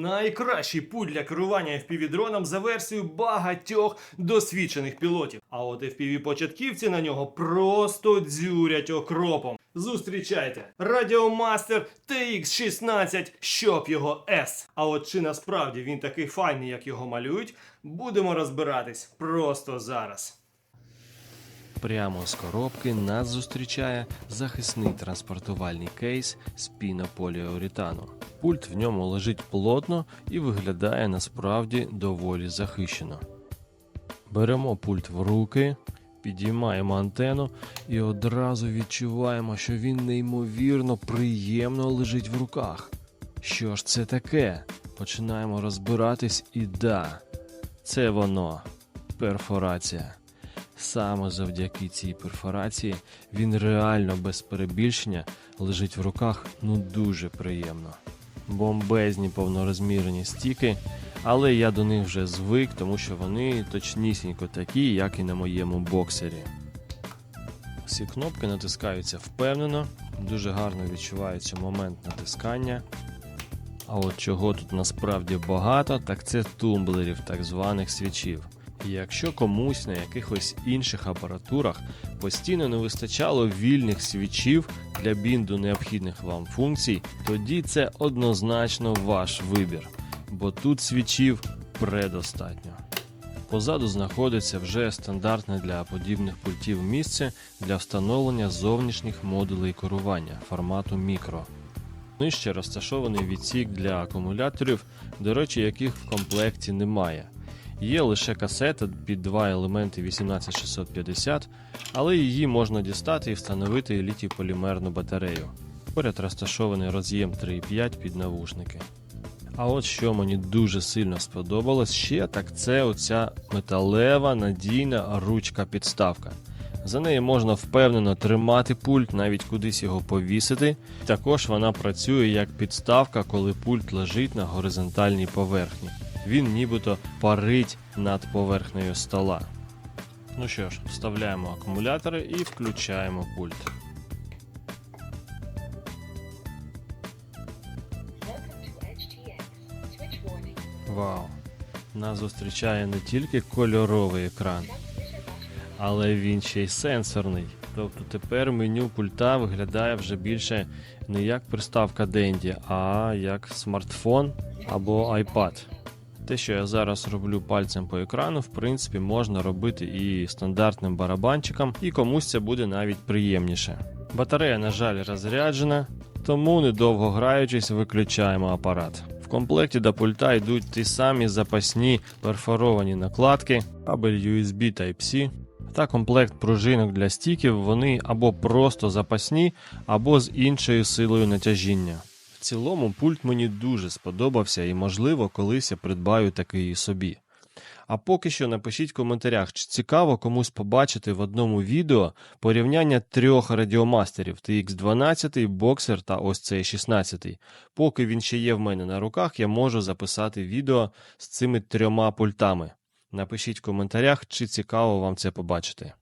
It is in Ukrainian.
Найкращий пульт для керування FPV-дроном за версією багатьох досвідчених пілотів. А от FPV-початківці на нього просто дзюрять окропом. Зустрічайте Радіомастер TX16, щоб його S. А от чи насправді він такий файний, як його малюють, будемо розбиратись просто зараз. Прямо з коробки нас зустрічає захисний транспортувальний кейс з пінополіуретану. Пульт в ньому лежить плотно і виглядає насправді доволі захищено. Беремо пульт в руки, підіймаємо антенну і одразу відчуваємо, що він неймовірно приємно лежить в руках. Що ж це таке? Починаємо розбиратись і да, це воно перфорація. Саме завдяки цій перфорації він реально без перебільшення лежить в руках ну дуже приємно. Бомбезні повнорозмірні стіки, але я до них вже звик, тому що вони точнісінько такі, як і на моєму боксері. Всі кнопки натискаються впевнено, дуже гарно відчувається момент натискання. А от чого тут насправді багато, так це тумблерів, так званих свічів. І якщо комусь на якихось інших апаратурах постійно не вистачало вільних свічів для бінду необхідних вам функцій, тоді це однозначно ваш вибір, бо тут свічів предостатньо. Позаду знаходиться вже стандартне для подібних пультів місце для встановлення зовнішніх модулей керування формату мікро. Нижче розташований відсік для акумуляторів, до речі, яких в комплекті немає. Є лише касета під два елементи 18650, але її можна дістати і встановити літій-полімерну батарею. Поряд розташований роз'єм 3.5 під навушники. А от що мені дуже сильно сподобалось ще, так це оця металева надійна ручка-підставка. За нею можна впевнено тримати пульт, навіть кудись його повісити. Також вона працює як підставка, коли пульт лежить на горизонтальній поверхні. Він нібито парить над поверхнею стола. Ну що ж, вставляємо акумулятори і включаємо пульт. Вау! Нас зустрічає не тільки кольоровий екран, але він ще й сенсорний. Тобто тепер меню пульта виглядає вже більше не як приставка Денді, а як смартфон або iPad. Те, що я зараз роблю пальцем по екрану, в принципі, можна робити і стандартним барабанчиком, і комусь це буде навіть приємніше. Батарея, на жаль, розряджена, тому недовго граючись, виключаємо апарат. В комплекті до пульта йдуть ті самі запасні перфоровані накладки, кабель USB Type-C та комплект пружинок для стіків. Вони або просто запасні, або з іншою силою натяжіння. Цілому пульт мені дуже сподобався і, можливо, колись я придбаю такий і собі. А поки що напишіть в коментарях, чи цікаво комусь побачити в одному відео порівняння трьох радіомастерів TX12, Boxer та ось цей 16. Поки він ще є в мене на руках, я можу записати відео з цими трьома пультами. Напишіть в коментарях, чи цікаво вам це побачити.